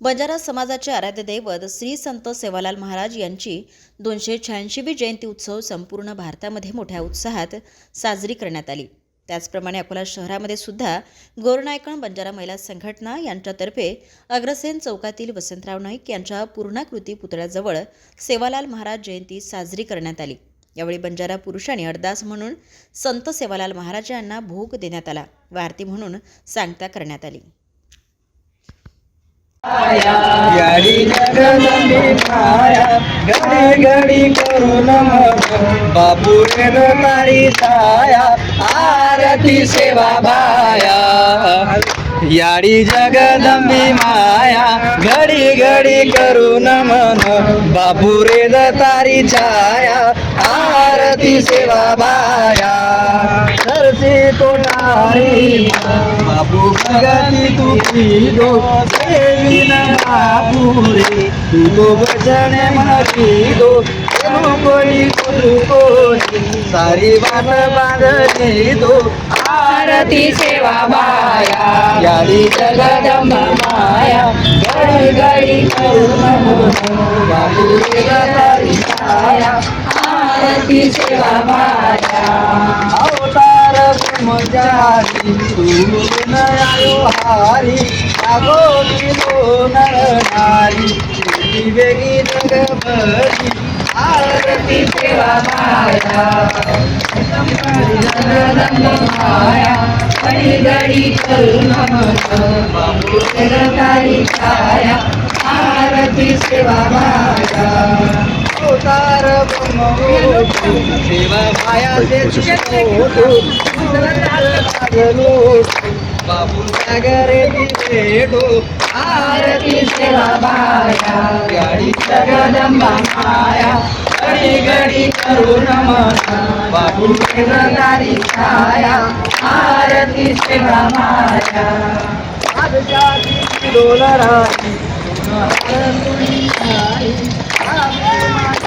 बंजारा समाजाचे आराध्य दैवत श्री संत सेवालाल महाराज यांची दोनशे शहाऐंशीवी जयंती उत्सव संपूर्ण भारतामध्ये मोठ्या उत्साहात साजरी करण्यात आली. त्याचप्रमाणे अकोला शहरामध्ये सुद्धा गोरनायकण बंजारा महिला संघटना यांच्यातर्फे अग्रसेन चौकातील वसंतराव नाईक यांच्या पूर्णाकृती पुतळ्याजवळ सेवालाल महाराज जयंती साजरी करण्यात आली. यावेळी बंजारा पुरुषांनी अरदास म्हणून संत सेवालाल महाराज यांना भोग देण्यात आला. व आरती म्हणून सांगता करण्यात आली. याडी जगदंबी माया घडी घडी करून नमन बाबू रेण तारी छाया आरती सेवा बाया याडी जगदंबी माया घडी घडी करू नमन बाबू रे तारी छाया आरती सेवा बाया. सरसे तोटारी बापू भगती तुझी गो देवी न रे तू तो भजन मारी दो. कोणी तुझू कोणी सारी वाट बांधली आरती सेवा माया जगदंब माया छाया आरती सेवा माया. अवतार ब्रह्मचारी तू न आयो हारी जागो किलो नर वेगी जगभरी. आरती सेवा माया. माया घडी घडी करू नमन बाबू जगतारी छाया आरती सेवा माया ब्रह्म सेवा माया बाबू सागरे भेटो आरती सेवा माया गाडी माया घडी घडी करू नमन बाबू छाया आरती सेवा माया.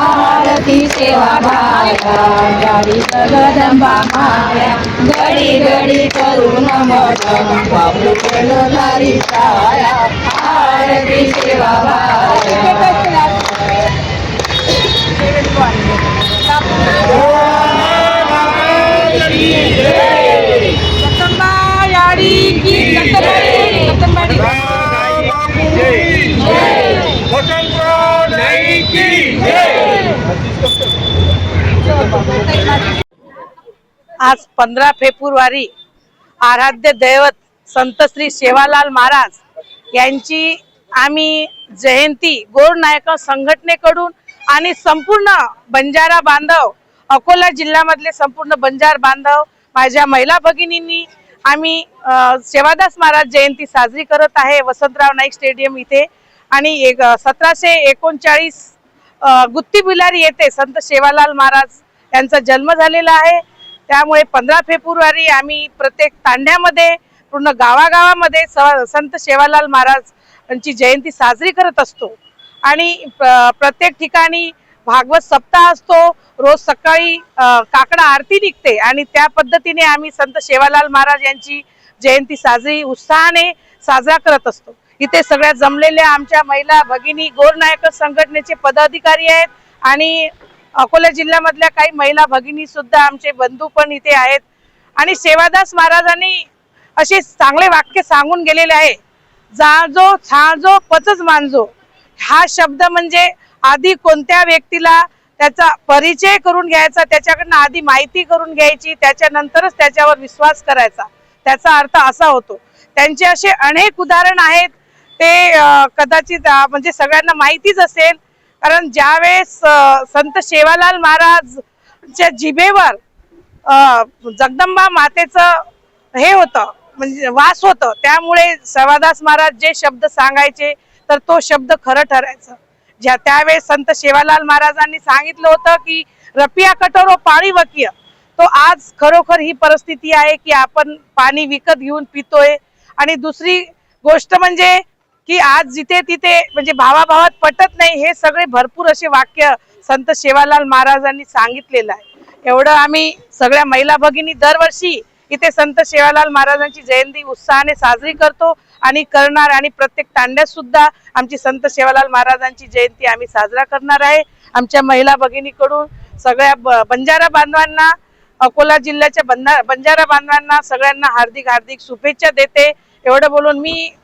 आरती सेवा माया गाडी जगदंबा माया गडी गडी करू नमन बाबू केलो नारी आरती सेवा माया आज पंधरा फेब्रुवारी आराध्य दैवत संत श्री सेवालाल महाराज यांची आम्ही जयंती गोर नायक संघटनेकडून आणि संपूर्ण बंजारा बांधव अकोला जिल्ह्यामधले संपूर्ण बंजार बांधव माझ्या महिला भगिनींनी आम्ही सेवादास महाराज जयंती साजरी करत आहे वसंतराव नाईक स्टेडियम इथे. आणि एक सतराशे एकोणचाळीस गुत्ती बिलारी येथे संत सेवालाल महाराज यांचा जन्म झालेला आहे. त्यामुळे पंधरा फेब्रुवारी आम्ही प्रत्येक तांड्यामध्ये पूर्ण गावागावामध्ये स- संत सेवालाल महाराज यांची जयंती साजरी करत असतो. आणि प्रत्येक ठिकाणी भागवत सप्ताह असतो. रोज सकाळी काकडा आरती निघते आणि त्या पद्धतीने आम्ही संत सेवालाल महाराज यांची जयंती साजरी उत्साहाने साजरा करत असतो. इथे सगळ्या जमलेल्या आमच्या महिला भगिनी गोरनायक संघटनेचे पदाधिकारी आहेत आणि अकोला जिल्ह्यामधल्या काही महिला भगिनी सुद्धा आमचे बंधू पण इथे आहेत. आणि सेवादास महाराजांनी असे चांगले वाक्य सांगून गेलेले आहे. जाजो छाजो पचच मानजो हा शब्द म्हणजे आधी कोणत्या व्यक्तीला त्याचा परिचय करून घ्यायचा त्याच्याकडनं आधी माहिती करून घ्यायची त्याच्यानंतरच त्याच्यावर विश्वास करायचा. त्याचा अर्थ असा होतो. त्यांचे असे अनेक उदाहरण आहेत. ते कदाचित म्हणजे सगळ्यांना माहितीच असेल कारण ज्यावेळेस संत सेवालाल महाराजच्या जिभेवर जगदंबा मातेचं हे होतं म्हणजे वास होतं त्यामुळे सेवादास महाराज जे शब्द सांगायचे तर तो शब्द खरं ठरायचं. ज्या त्यावेळेस संत शेवालाल महाराजांनी सांगितलं होतं की रपिया कठोर पाणी वकीय. तो आज खरोखर ही परिस्थिती आहे की आपण पाणी विकत घेऊन पितोय. आणि दुसरी गोष्ट म्हणजे की आज जिथे तिथे म्हणजे भावाभावात पटत नाही हे सगळे भरपूर असे वाक्य संत शेवालाल महाराजांनी सांगितलेलं आहे. एवढं आम्ही सगळ्या महिला भगिनी दरवर्षी इथे संत शेवालाल महाराजांची जयंती उत्साहाने साजरी करतो आणि करणार आणि प्रत्येक तांड्यात सुद्धा आमची संत शेवालाल महाराजांची जयंती आम्ही साजरा करणार आहे. आमच्या महिला भगिनीकडून सगळ्या ब- बंजारा बांधवांना अकोला जिल्ह्याच्या बंधा बंजारा बांधवांना सगळ्यांना हार्दिक हार्दिक शुभेच्छा देते. एवढं बोलून मी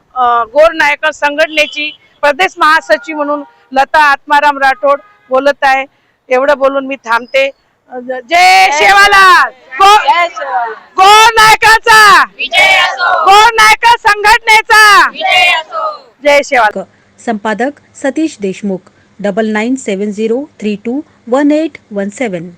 गोर नायकर संघटनेची प्रदेश महासचिव म्हणून लता आत्माराम राठोड बोलत आहे. एवढं बोलून मी थांबते. जय शेवालाल गो- गोर नायकाचा! गोर नायकर संघटनेचा! जय शेवालाल संपादक Satish Deshmukh double nine seven zero three two one eight one seven